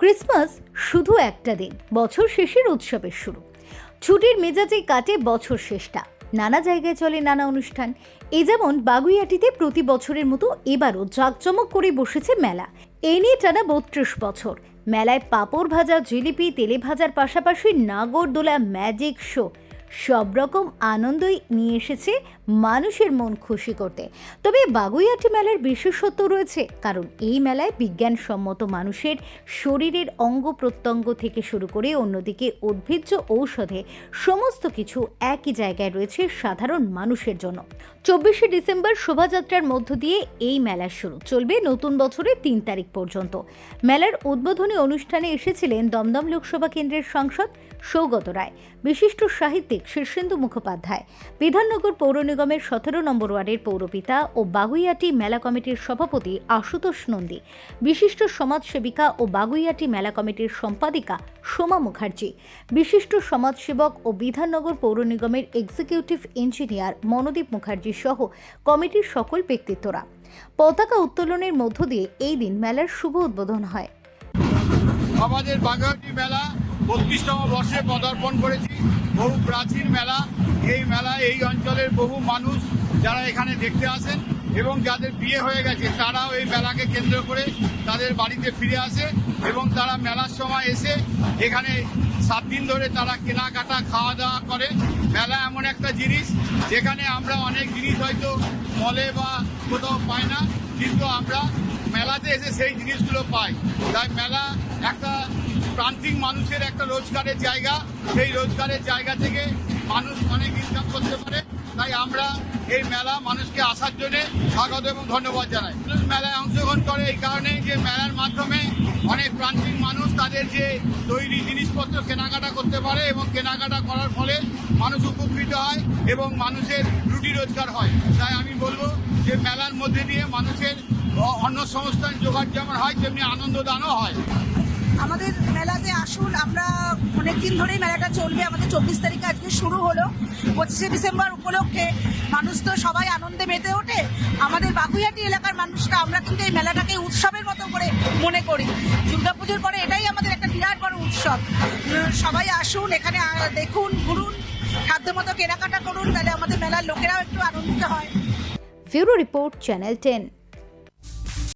Christmas শুধু একটা দিন, বছর শেষের উৎসবের শুরু। ছুটির মেজাজে কাটে বছর শেষটা। নানা জায়গায় চলে নানা অনুষ্ঠান। এ যেমন বাগুইয়াটিতে প্রতি বছরের মতো এবারও জাঁকজমক করে বসেছে মেলা। এ নিয়ে টানা বত্রিশ বছর। মেলায় পাঁপড় ভাজা, জিলিপি, তেলে ভাজার পাশাপাশি নাগরদোলা ম্যাজিক শো। সব রকম আনন্দই নিয়ে এসেছে মানুষের মন খুশি করতে। তবে বাগুইয়াটি মেলার বিশেষত্ব রয়েছে, কারণ এই মেলায় বিজ্ঞানসম্মত মানুষের শরীরের অঙ্গ প্রত্যঙ্গ থেকে শুরু করে অন্যদিকে উদ্ভিজ্জ ঔষধে সমস্ত কিছু একই জায়গায় রয়েছে সাধারণ মানুষের জন্য। চব্বিশে ডিসেম্বর শোভাযাত্রার মধ্য দিয়ে এই মেলা শুরু, চলবে নতুন বছরের তিন তারিখ পর্যন্ত। মেলার উদ্বোধনী অনুষ্ঠানে এসেছিলেন দমদম লোকসভা কেন্দ্রের সাংসদ সৌগত রায়। বিশিষ্ট সাহিত্যিক শীর্ষেন্দু মুখোপাধ্যায়। বিধাননগর পৌর নিগমের সতেরো নম্বর ওয়ার্ডের পৌরপিতা ও বাগুইয়াটি মেলা কমিটির সভাপতি আশুতোষ নন্দী। বিশিষ্ট সমাজসেবিকা ও বাগুইয়াটি মেলা কমিটির সম্পাদিকা সোমা মুখার্জি। বিশিষ্ট সমাজসেবক ও বিধাননগর পৌর নিগমের এক্সিকিউটিভ ইঞ্জিনিয়ার মনোদীপ মুখার্জি সহ কমিটির সকল ব্যক্তিত্বরা। পতাকা উত্তোলনের মধ্য দিয়ে এই দিন মেলার শুভ উদ্বোধন হয়। আমাদের বাঘাটি মেলা বত্রিশতম বর্ষে পদার্পণ করেছি। বহু প্রাচীন মেলা। এই মেলায় এই অঞ্চলের বহু মানুষ যারা এখানে দেখতে আসেন এবং যাদের বিয়ে হয়ে গেছে, তারাও এই মেলাকে কেন্দ্র করে তাদের বাড়িতে ফিরে আসে এবং তারা মেলার সময় এসে এখানে সাত দিন ধরে তারা কেনাকাটা খাওয়া দাওয়া করে। মেলা এমন একটা জিনিস যেখানে আমরা অনেক জিনিস হয়তো মলে বা কোথাও পাই না, কিন্তু আমরা মেলাতে এসে সেই জিনিসগুলো পাই। তাই মেলা একটা প্রান্তিক মানুষের একটা রোজগারের জায়গা। সেই রোজগারের জায়গা থেকে মানুষ অনেক ইনকাম করতে পারে। তাই আমরা এই মেলা মানুষকে আসার জন্য স্বাগত এবং ধন্যবাদ জানাই। মানুষ মেলায় অংশগ্রহণ করে এই কারণে যে মেলার মাধ্যমে অনেক প্রান্তিক মানুষ তাদের যে তৈরি জিনিসপত্র কেনাকাটা করতে পারে এবং কেনাকাটা করার ফলে মানুষ উপকৃত হয় এবং মানুষের রুটি রোজগার হয়। তাই আমি বলব যে মেলার মধ্যে দিয়ে মানুষের অন্য সংস্থান জোগাড় যেমন হয়, তেমনি আনন্দদানও হয়। আমাদের মেলাতে আসুন, আমরা অনেক দিন ধরেই মেলাটা চলবে। আমাদের চব্বিশ তারিখে আজকে শুরু হলো। পঁচিশে ডিসেম্বর উপলক্ষে মানুষ তো সবাই আনন্দে মেতে ওঠে। আমাদের বাগুইহাটি এলাকার মানুষরা, আমরা কিন্তু এই মেলাটাকে উৎসবের মতো করে মনে করি। দুর্গাপুজোর পরে এটাই আমাদের একটা বিরাট বড় উৎসব। সবাই আসুন, এখানে দেখুন, ঘুরুন খাদ্য মতো কেনাকাটা করুন, তাহলে আমাদের মেলার লোকেরাও একটু আনন্দিত হয়। Bureau report channel ten.